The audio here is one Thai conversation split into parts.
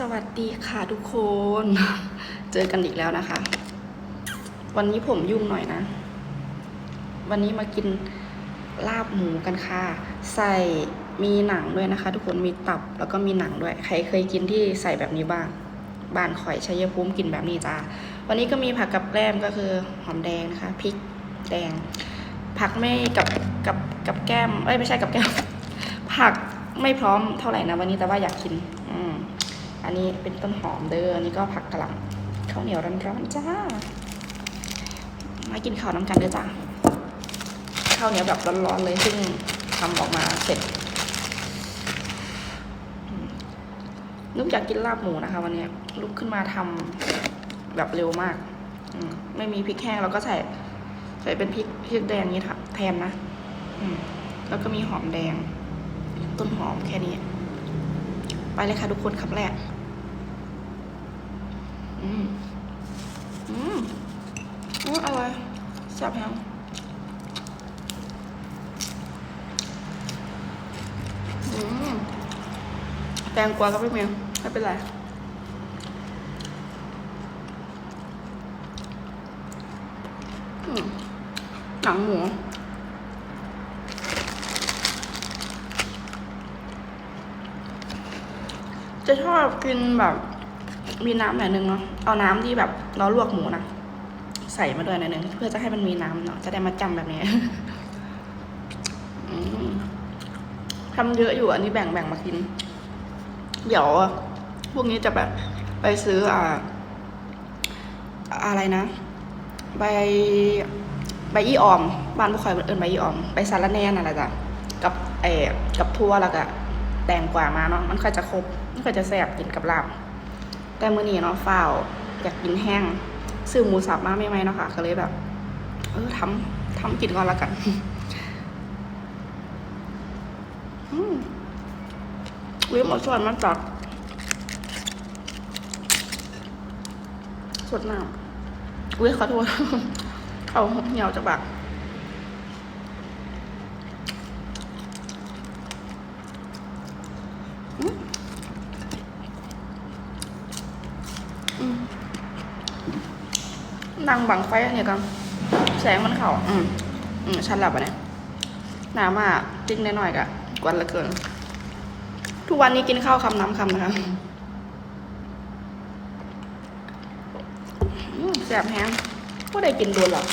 สวัสดีค่ะทุกคน เจอกันอีกแล้วนะคะ วันนี้ผมยุ่งหน่อยนะ วันนี้มากินลาบหมูกันค่ะ ใส่มีหนังด้วยนะคะ ทุกคนมีตับแล้วก็มีหนังด้วย ใครเคยกินที่ใส่แบบนี้บ้าง บ้านข่อยชัยภูมิกินแบบนี้จ้าวันนี้ก็มีผักกับแกล้มก็คือหอมแดงนะคะพริกแดง ผักไม่กับกับกับแก้มเอ้ยไม่ใช่กับแก้ม ผักไม่พร้อมเท่าไหร่นะวันนี้แต่ว่าอยากกิน อันนี้เป็นต้นหอมเด้ออันนี้ก็ผักกะหล่ำข้าวเหนียวร้อนๆจ้า มากินข้าวน้ำกันเด้อจ้าข้าวเหนียวแบบร้อนๆเลยซึ่งทำออกมาเสร็จนุกอยากกินลาบหมูนะคะ วันนี้ลุกขึ้นมาทำแบบเร็วมากอืมไม่มีพริกแห้งเราก็ใส่ใส่เป็นพริกพริกแดงนี้ค่ะแทนนะอืแล้วก็มีหอมแดง ต้นหอมแค่นี้ ไปเลยค่ะทุกคนคำแรก อืม อืมอืมอร่อยแซ่บแฮงอืมแตงกวาก็ไม่มีไม่เป็นไรอืมหนังหมู จะชอบกินแบบมีน้ำหน่อยนึงเนาะเอาน้ำที่แบบเราลวกหมูนะใส่มาด้วยหน่อยนึงเพื่อจะให้มันมีน้ำเนาะจะได้มาจำแบบนี้ทำเยอะอยู่อันนี้แบ่งแบ่งมากิน เดี๋ยว พวกนี้จะแบบไปซื้ออ่า อะไรนะใบใบยี่ออม บ้านบุคอยเอิญใบยี่ออมใบสารแน่นั่นแหละจ้ะกับเออกับทั่วแล้วก็แตงกวามาเนาะมันค่อยจะครบ มันค่อยจะแซ่บกินกับลาบ แต่มื้อนี้เนาะฝ้าวอยากกินแห้งซื้อหมูสับมาไม่ไหมเนาะค่ะก็เลยแบบ เออทำทำกินก่อนละกันอืมวิหมดส่วนมันจัดสดน้ำอุ้ยขอโทษเขาเหี่ยวจากปากอืมอืม นั่งบังไฟอันนี้กันแสงมันเข่าอืมอืมชันหลับอะเนี่ยหนามากจิ้งหน่อยๆกะกวนลือเกิน ทุกวันนี้กินข้าวคำน้ำคำนะคะแสบแห้งก็ได้กินโดนหรอก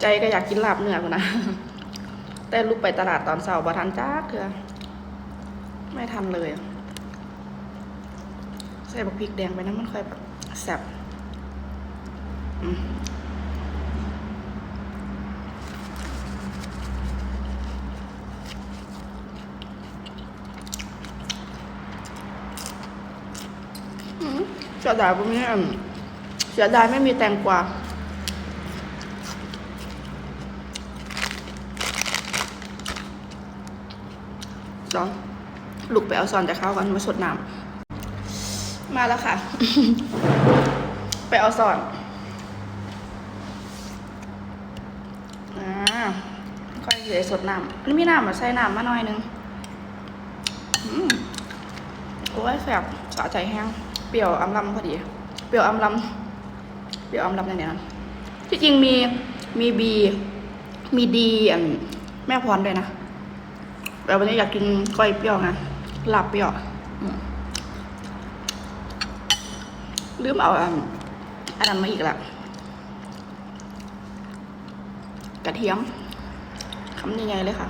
ใจก็อยากกินลาบเนื้อกูนะ แต่ลูกไปตลาดตอนเสาร์บ่ทันจ้าเถื่อไม่ทันเลย ใส่บักพริกแดงไปนะมันค่อยแบบแซ่บ เสียดายพวกนี้เสียดายไม่มีแตงกวาลองลุกไปเอาซอนจากข้าวกันมาสดน้ำมาแล้วค่ะ ไปเอาซอน อ่า ค่อยเลือสดน้ำมันมีน้ำมาใส่น้ำมาหน่อยนึงอืมโอ้ยแสบสะใจแห้ง เปรี้ยวอำลำพอดี เปรี้ยวอำลำเปรี้ยวอำลำในนี้นะที่จริงมีมีบีมีดีอันแม่พรด้วยนะแต่วันนี้อยากกินก้อยเปรี้ยวนะลาบเปรี้ยวลืมเอาอันอันนั้นมาอีกละกระเทียม คำยังไงเลยค่ะ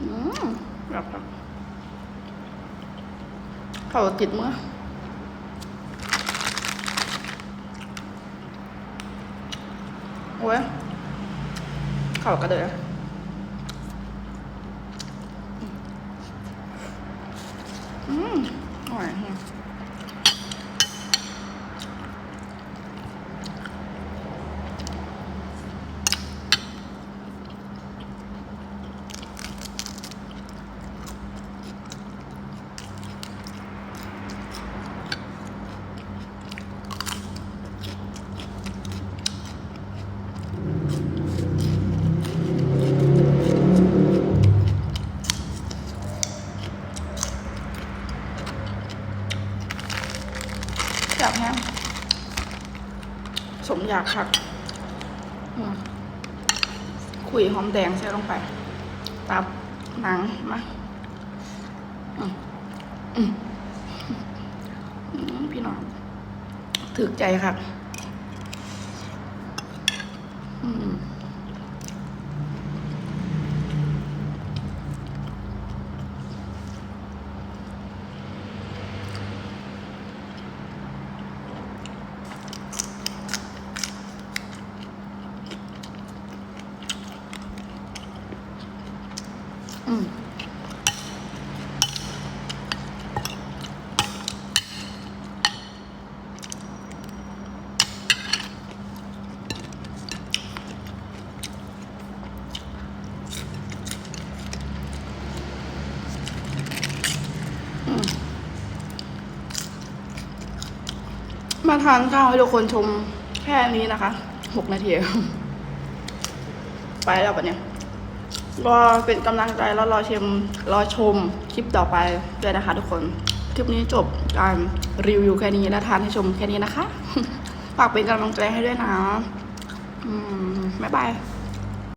อืมแบบแบบเขาติดมือโอ้ยเขากระเดยอืมอร่อย จับนะสมอยากผักขุยหอมแดงใส่ลงไป ตับหนังมาพี่น้องถึกใจค่ะ อืม มาทานข้าวให้ทุกคนชมแค่นี้นะคะ หกนาที ไปแล้วปะเนี่ย รอเป็นกำลังใจแล้วรอชมรอชมคลิปต่อไปด้วยนะคะ ทุกคน คลิปนี้จบการรีวิวแค่นี้และทานให้ชมแค่นี้นะคะ ฝากเป็นกำลังใจให้ด้วยนะอืมบ๊ายบาย